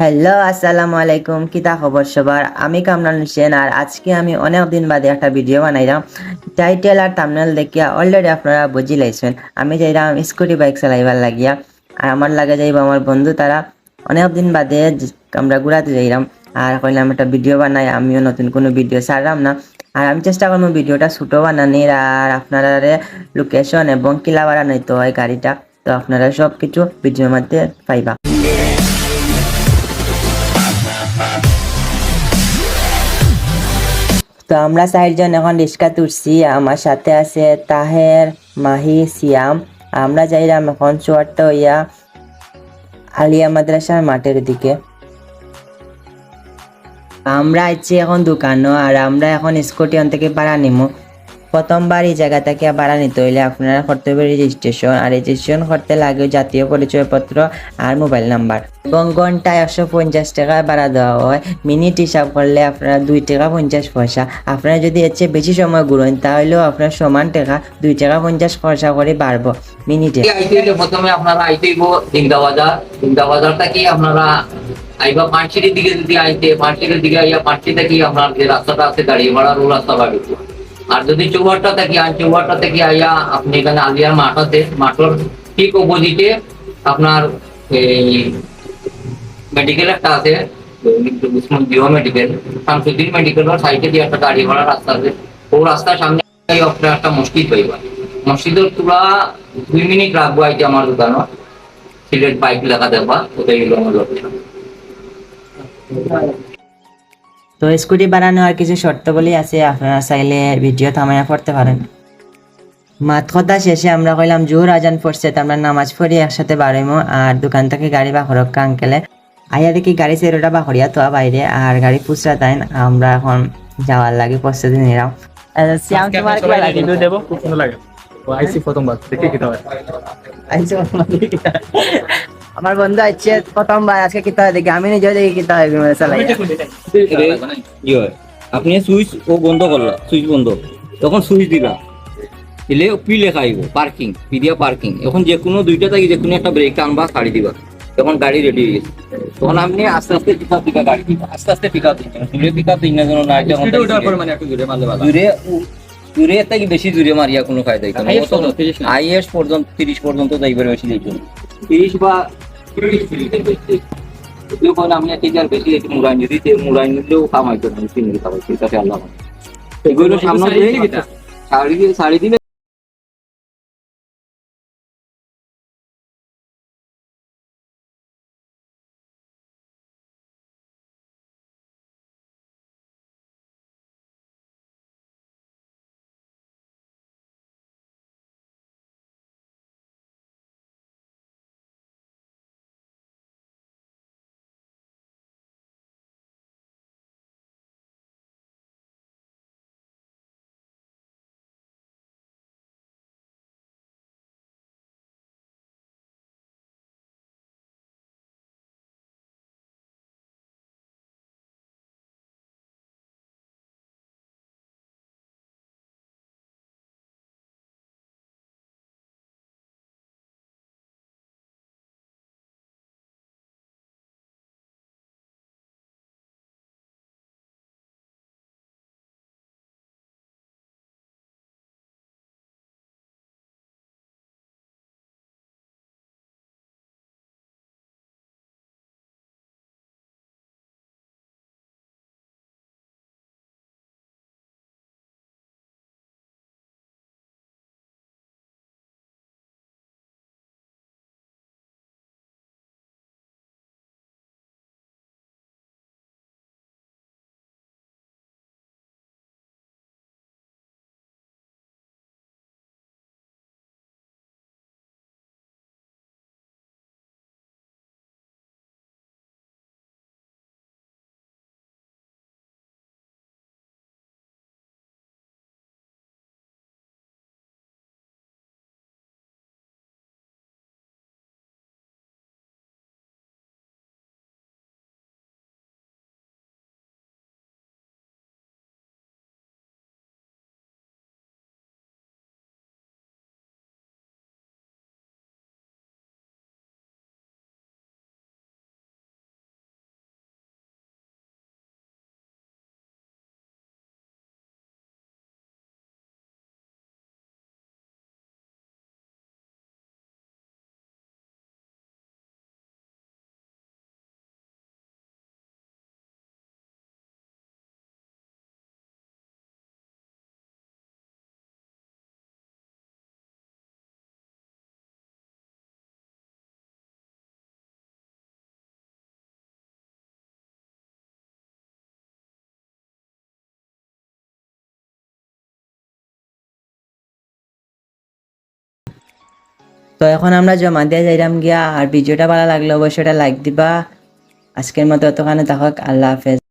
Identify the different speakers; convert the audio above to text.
Speaker 1: Hello, আসসালামু আলাইকুম। কিতা খবর সবার? আমি কামরান হোসেন আর আজকে আমি অনেক দিন বাদে একটা ভিডিও বানাইলাম। টাইটেল আর থাম্বনেল দেখিয়া অলরেডি আপনারা বুঝি লাইছেন। আমি যাইলাম স্কুটি বাইক চালাইবার লাগিয়া। আর আমার লাগে যাইব আমার বন্ধু তারা। অনেক দিন বাদে আমরা ঘুরাতে যাইলাম। আর কইলাম একটা ভিডিও বানাই, আমিও নতুন কোনো ভিডিও ছাড়লাম না। আর আমি চেষ্টা করব ভিডিওটা ছোটো বানানির। আর আপনারা লোকেশন এবং কিলা বানাইতে হয় গাড়িটা। তো আপনারা সব কিছু ভিডিওর মধ্যে পাইবা। তো আমরা চারজন এখন রিক্সা তুলছি আমার সাথে আছে তাহের মাহি সিয়াম আমরা যাইলাম এখন চুয়াট্ট হইয়া আলিয়া মাদ্রাসার মাঠের দিকে। আমরা আইছি এখন দোকানও আর আমরা এখন স্কুটি থেকে ভাড়া নিমু। প্রথমবার এই জায়গা থেকে ভাড়া নিতে হইলে আপনারা করতে হবে রেজিস্ট্রেশন আর রেজিস্ট্রেশন করতে লাগে জাতীয় পরিচয়পত্র আর মোবাইল নাম্বার এবং ঘন্টায় একশো পঞ্চাশ টাকা ভাড়া দেওয়া হয়। মিনিট হিসাব করলে আপনারা দুই টাকা পঞ্চাশ পয়সা। আপনারা যদি এর চেয়ে বেশি সময় ঘুরেন, তাহলেও আপনার সমান টাকা দুই টাকা পঞ্চাশ খরচা করে বাড়বো মিনিটে
Speaker 2: প্রথমে আপনারা আইতেইব দিগদা বাজার দিগদা বাজারটা কি আপনারা আইবা পাঁচশিটির দিকে যদি আইতে পাঁচশিটির দিকে আইয়া পাঁচশি থেকে আপনার যে রাস্তাটা আছে, গাড়ি ভাড়ার ও রাস্তা পাবে আর যদি চৌবারটা থেকে আইন চৌবারটা থেকে আইয়া আপনি এখানে আলিয়ার মাঠ আছে ঠিক অপোজিটে আপনার এই মেডিকেল একটা আছে মেডিকেল শামসুদ্দিন মেডিকেলের সাইডে দিয়ে একটা গাড়ি ভাড়া রাস্তা আছে। ও রাস্তার সামনে আপনার একটা মসজিদ পাইবা মসজিদের পুরা দুই মিনিট রাখব আইতে আমার দোকানও। সিলেট বাইক লেখা দেখবা ওটাই হলো আমার লোকেশন
Speaker 1: তো স্কুটি বানানো আর কিছু শর্তাবলী আছে আপনারা চাইলে ভিডিও থামাইয়া পড়তে পারেন। মাত কথা শেষে আমরা কইলাম জোর আজান পড়ছে তো আমরা নামাজ পড়ি একসাথে বাড়িমো আর দোকান থেকে গাড়ি বা খরক আঙ্কেলে আইয়া দেখি গাড়ি সেরোটা বা খরিয়া তো বাইরে আর গাড়ি পুচরা তাই আমরা এখন যাওয়ার লাগে প্রস্তুতি নিলাম কি
Speaker 3: দেবো? খুব সুন্দর লাগে। আইসি প্রথমবার দেখে খেতে হয়।
Speaker 1: আইছে আমার বন্ধু আছে প্রথমবার আজকে কিতা দেখি আমি নিজেও দেখি কিতা চালাই
Speaker 4: কি হয়? আপনি সুইচ ও বন্ধ করলা সুইচ বন্ধ। তখন সুইচ দিলা। দিলে পি লেখা আইব পার্কিং পি দিয়া পার্কিং। এখন যে কোনো দুইটা থাকি যে কোনো একটা ব্রেক টানবা ছাড়ি দিবা। তখন গাড়ি রেডি হয়ে গেছে। তখন আপনি আস্তে আস্তে পিক আপ দিবা গাড়ি আস্তে আস্তে পিক আপ দিচ্ছেন দূরে পিক আপ দিন না যেন না যখন
Speaker 3: মানে একটু জোরে মারলে ভালো
Speaker 4: দূরে দূরে থেকে বেশি দূরে মারিয়া কোনো ফায়দা হইতো না
Speaker 3: Highest কত? 30 না?
Speaker 4: আইএস পর্যন্ত তিরিশ পর্যন্ত যাইবার বেশি যাইতো তিরিশ বা যদিও কোন আমি এক হাজার বেশি একটু মুরাই দিতে মুরাই নিলেও কামাইতো না তিন খাবাইছি তাতে আল্লাহ এগুলো সামনে শাড়ি শাড়ি দিলে
Speaker 1: তো এখন আমরা জমা দিয়ে যাইলাম গিয়া, আর ভিডিওটা ভালো লাগলে অবশ্যই লাইক দিবা। আজকের মতো অতখানে থাকক, আল্লাহ হাফেজ।